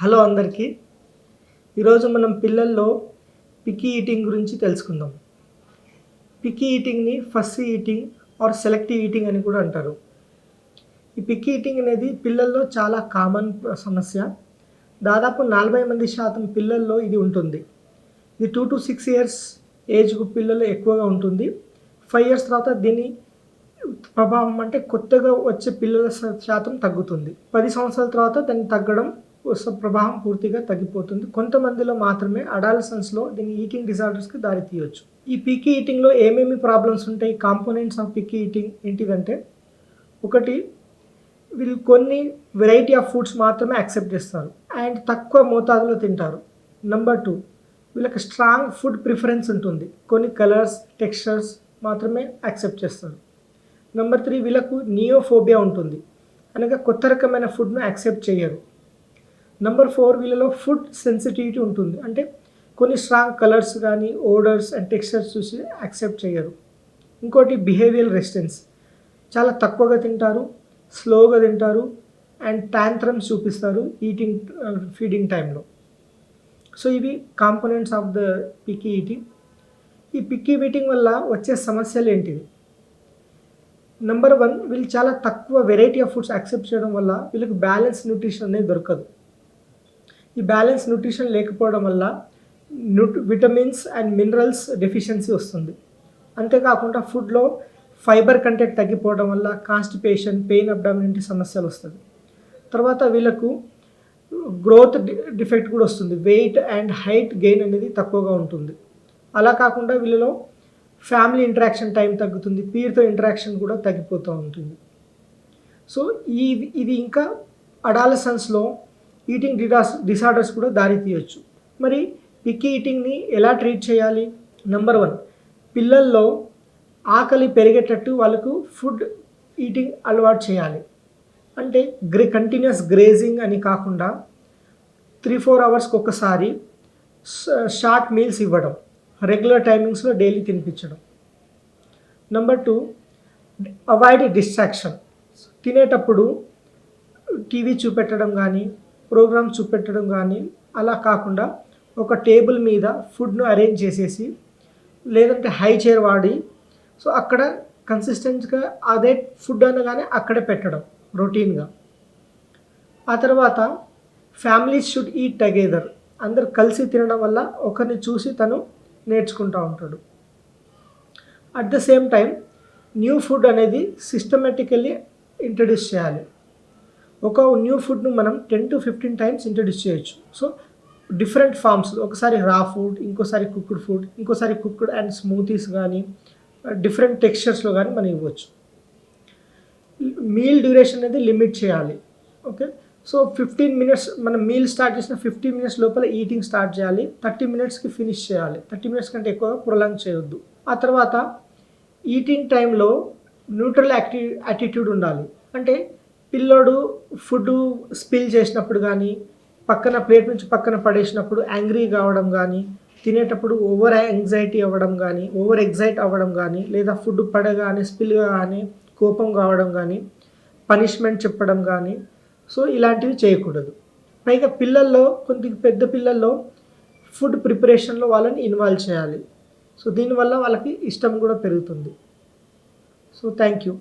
Hello అందరికీ. ఈరోజు మనం పిల్లల్లో పిక్కీ ఈటింగ్ గురించి తెలుసుకుందాం. Picky ఈటింగ్ని fussy eating or selective eating అని కూడా అంటారు. ఈ పిక్కీ ఈటింగ్ అనేది పిల్లల్లో చాలా కామన్ సమస్య. దాదాపు నలభై మంది శాతం పిల్లల్లో ఇది ఉంటుంది. ఇది two to six years age పిల్లలు ఎక్కువగా ఉంటుంది. ఫైవ్ ఇయర్స్ తర్వాత దీని ప్రభావం అంటే కొత్తగా వచ్చే పిల్లల శాతం తగ్గుతుంది. పది సంవత్సరాల తర్వాత దాన్ని తగ్గడం ప్రభావం పూర్తిగా తగ్గిపోతుంది. కొంతమందిలో మాత్రమే అడాలసెన్స్లో దీని ఈటింగ్ డిజార్డర్స్కి దారి తీయవచ్చు ఈ పిక్కీ ఈటింగ్లో ఏమేమి ప్రాబ్లమ్స్ ఉంటాయి? కాంపోనెంట్స్ ఆఫ్ పిక్కీ ఈటింగ్ ఏంటిదంటే ఒకటి వీళ్ళు కొన్ని వెరైటీ ఆఫ్ ఫుడ్స్ మాత్రమే యాక్సెప్ట్ చేస్తారు. అండ్ తక్కువ మోతాదులో తింటారు. నెంబర్ టూ వీళ్ళకి స్ట్రాంగ్ ఫుడ్ ప్రిఫరెన్స్ ఉంటుంది. కొన్ని కలర్స్ టెక్స్చర్స్ మాత్రమే యాక్సెప్ట్ చేస్తారు. నెంబర్ త్రీ వీళ్ళకు నియోఫోబియా ఉంటుంది. అనగా కొత్త రకమైన ఫుడ్ను యాక్సెప్ట్ చేయరు. నెంబర్ ఫోర్ వీళ్ళలో ఫుడ్ సెన్సిటివిటీ ఉంటుంది. అంటే కొన్ని స్ట్రాంగ్ కలర్స్ కానీ ఓడర్స్ అండ్ టెక్స్చర్స్ చూసి యాక్సెప్ట్ చేయరు. ఇంకోటి బిహేవియర్ రెసిస్టెన్స్ చాలా తక్కువగా తింటారు స్లోగా తింటారు అండ్ ట్యాంత్రమ్స్ చూపిస్తారు ఈటింగ్ ఫీడింగ్ టైంలో సో ఇవి components of the picky eating ఈ పిక్కీ ఈటింగ్ వల్ల వచ్చే సమస్యలు ఏంటివి? నెంబర్ వన్ వీళ్ళు చాలా తక్కువ వెరైటీ ఆఫ్ ఫుడ్స్ యాక్సెప్ట్ చేయడం వల్ల వీళ్ళకి బ్యాలెన్స్ న్యూట్రిషన్ అనేది దొరకదు. ఈ బ్యాలెన్స్ న్యూట్రిషన్ లేకపోవడం వల్ల nut vitamins and minerals deficiency వస్తుంది. అంతేకాకుండా ఫుడ్లో ఫైబర్ కంటెంట్ తగ్గిపోవడం వల్ల కాన్స్టిపేషన్ పెయిన్ అబ్డామినిటీ సమస్యలు వస్తుంది. తర్వాత వీళ్ళకు గ్రోత్ డిఫెక్ట్ కూడా వస్తుంది. వెయిట్ అండ్ హైట్ గెయిన్ అనేది తక్కువగా ఉంటుంది. అలా కాకుండా వీళ్ళలో ఫ్యామిలీ ఇంటరాక్షన్ టైం తగ్గుతుంది. పీర్తో ఇంటరాక్షన్ కూడా తగ్గిపోతూ ఉంటుంది. సో ఈ ఇది ఇంకా అడాలసన్స్లో ఈటింగ్ డిడాస్ డిసార్డర్స్ కూడా దారి తీయొచ్చు మరి పిక్కీ ఈటింగ్ని ఎలా ట్రీట్ చేయాలి? నెంబర్ వన్ పిల్లల్లో ఆకలి పెరిగేటట్టు వాళ్ళకు ఫుడ్ ఈటింగ్ అలవాటు చేయాలి. అంటే గ్రే కంటిన్యూస్ గ్రేజింగ్ అని కాకుండా త్రీ ఫోర్ అవర్స్కి ఒకసారి షార్ట్ మీల్స్ ఇవ్వడం. రెగ్యులర్ టైమింగ్స్లో డైలీ తినిపించడం. నెంబర్ టూ అవాయిడ్ డిస్ట్రాక్షన్ తినేటప్పుడు టీవీ చూపెట్టడం కానీ ప్రోగ్రామ్ చూపెట్టడం కానీ అలా కాకుండా ఒక టేబుల్ మీద ఫుడ్ను అరేంజ్ చేసేసి లేదంటే హై చైర్ వాడి సో అక్కడ కన్సిస్టెంట్గా అదే ఫుడ్ అనగానే అక్కడే పెట్టడం రొటీన్గా. ఆ తర్వాత ఫ్యామిలీస్ షుడ్ ఈట్ టగెదర్. అందరు కలిసి తినడం వల్ల ఒకరిని చూసి తను నేర్చుకుంటూ ఉంటాడు. At the same time new food అనేది సిస్టమేటికల్లీ ఇంట్రడ్యూస్ చేయాలి. ఒక న్యూ ఫుడ్ను మనం ten to fifteen times introduce చేయొచ్చు. సో డిఫరెంట్ ఫార్మ్స్ ఒకసారి రా ఫుడ్ ఇంకోసారి కుక్డ్ ఫుడ్ ఇంకోసారి కుక్డ్ అండ్ స్మూతీస్ కానీ డిఫరెంట్ టెక్స్చర్స్లో కానీ మనం ఇవ్వచ్చు. మీల్ డ్యూరేషన్ అనేది లిమిట్ చేయాలి. ఓకే సో ఫిఫ్టీన్ మినిట్స్ మనం మీల్ స్టార్ట్ చేసిన ఫిఫ్టీన్ మినిట్స్ లోపల ఈటింగ్ స్టార్ట్ చేయాలి. థర్టీ మినిట్స్కి ఫినిష్ చేయాలి. థర్టీ మినిట్స్ కంటే ఎక్కువ ప్రొలాంగ్ చేయొద్దు. ఆ తర్వాత ఈటింగ్ టైంలో న్యూట్రల్ యాక్టి యాటిట్యూడ్ ఉండాలి. అంటే పిల్లోడు ఫుడ్ స్పిల్ చేసినప్పుడు కానీ పక్కన ప్లేట్ నుంచి పక్కన పడేసినప్పుడు యాంగ్రీ కావడం కానీ తినేటప్పుడు ఓవర్ యాంగ్జైటీ అవ్వడం కానీ ఓవర్ ఎగ్జైట్ అవ్వడం కానీ లేదా ఫుడ్ పడగానే స్పిల్ కానీ కోపం కావడం కానీ పనిష్మెంట్ చెప్పడం కానీ సో ఇలాంటివి చేయకూడదు. పైగా పిల్లల్లో కొంత పెద్ద పిల్లల్లో ఫుడ్ ప్రిపరేషన్లో వాళ్ళని ఇన్వాల్వ్ చేయాలి. సో దీనివల్ల వాళ్ళకి ఇష్టం కూడా పెరుగుతుంది. So thank you.